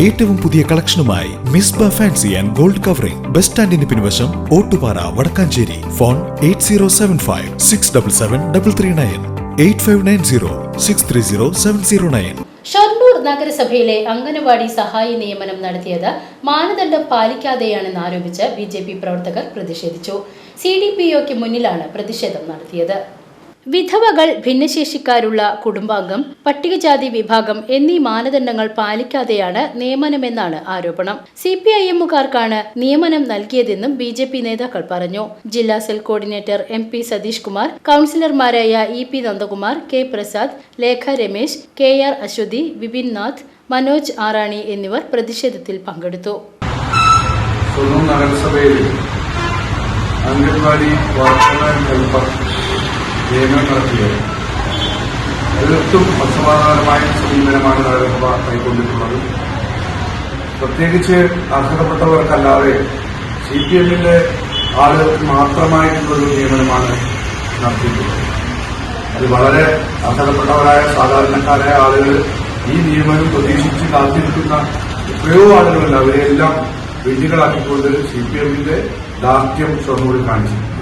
ഏറ്റവും പുതിയ കളക്ഷനുമായി Misba fancy and gold covering. Bus സ്റ്റാൻഡിന് പിൻവശം Ottupara Vadakkanchery. Phone eight zero seven five six double seven double three nine. Eight five nine zero six three zero seven zero nine. Shoranur നഗരസഭയിലെ അംഗനവാടി സഹായ നിയമനം നടത്തിയത് മാനദണ്ഡം പാലിക്കാതെയാണെന്ന് ആരോപിച്ച് B പ്രവർത്തകർ പ്രതിഷേധിച്ചു. C മുന്നിലാണ് പ്രതിഷേധം നടത്തിയത്. വിധവകൾ ഭിന്നശേഷിക്കാരുള്ള കുടുംബാംഗം പട്ടികജാതി വിഭാഗം എന്നീ മാനദണ്ഡങ്ങൾ പാലിക്കാതെയാണ് നിയമനമെന്നാണ് ആരോപണം. സി പി ഐ എമ്മുകാർക്കാണ് നിയമനം നൽകിയതെന്നും ബി ജെ പി നേതാക്കൾ പറഞ്ഞു. ജില്ലാ cell coordinator M P Satheesh Kumar കൗൺസിലർമാരായ E P Nandakumar K Prasad Lekha Ramesh K R Aswathy Vipin Nath Manoj Arani എന്നിവർ പ്രതിഷേധത്തിൽ പങ്കെടുത്തു. നഗരസഭയിൽ അംഗൻവാടി നിയമനം നടത്തിയത്. തീർത്തും പക്ഷപാതപരമായ സമീപനമാണ് നഗരസഭ കൈക്കൊണ്ടിട്ടുള്ളത്. പ്രത്യേകിച്ച് അർഹതപ്പെട്ടവർക്കല്ലാതെ സി പി എമ്മിന്റെ ആളുകൾക്ക് മാത്രമായിട്ടുള്ളൊരു നിയമനമാണ് നടത്തിയിട്ടുള്ളത്. അത് വളരെ അർഹതപ്പെട്ടവരായ സാധാരണക്കാരായ ആളുകൾ ഈ നിയമനം പ്രതീക്ഷിച്ച് കാത്തിരിക്കുന്ന എത്രയോ ആളുകളുണ്ട്. അവരെയെല്ലാം വെല്ലുകളാക്കിക്കൊണ്ട് സി പി എമ്മിന്റെ ദാർഢ്യം ഷൊർണൂരിൽ കാണിച്ചിട്ടുണ്ട്.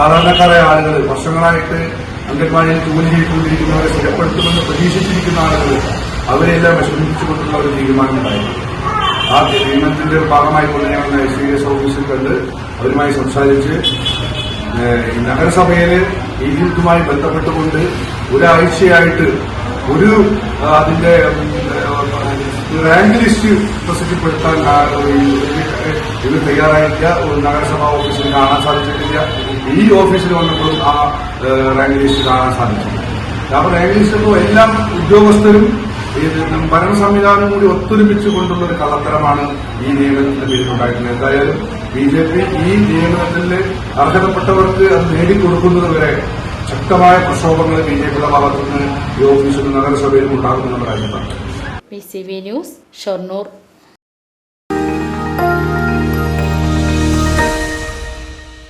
സാധാരണക്കാരായ ആളുകൾ വർഷങ്ങളായിട്ട് അംഗൻവാടിയിൽ ജോലി ചെയ്തുകൊണ്ടിരിക്കുന്നവരെ സ്ഥിരപ്പെടുത്തുമെന്ന് പ്രതീക്ഷിച്ചിരിക്കുന്ന ആളുകൾ അവരെല്ലാം വിഷമിപ്പിച്ചുകൊണ്ടുള്ള ഒരു തീരുമാനമുണ്ടായിരുന്നു ആ തീരുമാനത്തിന്റെ ഭാഗമായിക്കൊണ്ട് ഞങ്ങൾ എസ് സി എസ് ഓഫീസിൽ കണ്ട് അവരുമായി സംസാരിച്ച് നഗരസഭയിൽ ഈജിപ്തുമായി ബന്ധപ്പെട്ടുകൊണ്ട് ഒരാഴ്ചയായിട്ട് ഒരു അതിന്റെ റാങ്ക് ലിസ്റ്റ് പ്രസിദ്ധപ്പെടുത്താൻ ഈ- ഇത് തയ്യാറായില്ല ഒരു നഗരസഭാ ഓഫീസിൽ കാണാൻ സാധിച്ചിട്ടില്ല. ഈ ഓഫീസിൽ വന്നപ്പോഴും ആ റാങ്ക് ലിസ്റ്റ് കാണാൻ സാധിച്ചിട്ടില്ല അപ്പൊ റാങ്ക് ലിസ്റ്റ് എല്ലാ ഉദ്യോഗസ്ഥരും ഭരണ സംവിധാനം കൂടി ഒത്തൊരുമിച്ച് കൊണ്ടുള്ള ഒരു കള്ളത്തരമാണ് ഈ നിയമനത്തിന്റെ പേരിൽ ഉണ്ടായിട്ടുള്ളത് എന്തായാലും ബി ജെ പി ഈ നിയമനത്തിൽ അർഹതപ്പെട്ടവർക്ക് അത് നേടിക്കൊടുക്കുന്നത് വരെ ശക്തമായ പ്രക്ഷോഭങ്ങൾ ബി ജെ പിയുടെ ഭാഗത്തുനിന്ന് ഈ ഓഫീസിലും നഗരസഭയിലും ഉണ്ടാകുമെന്നുള്ള കാര്യമാണ് ന്യൂസ് ഷൊർണൂർ.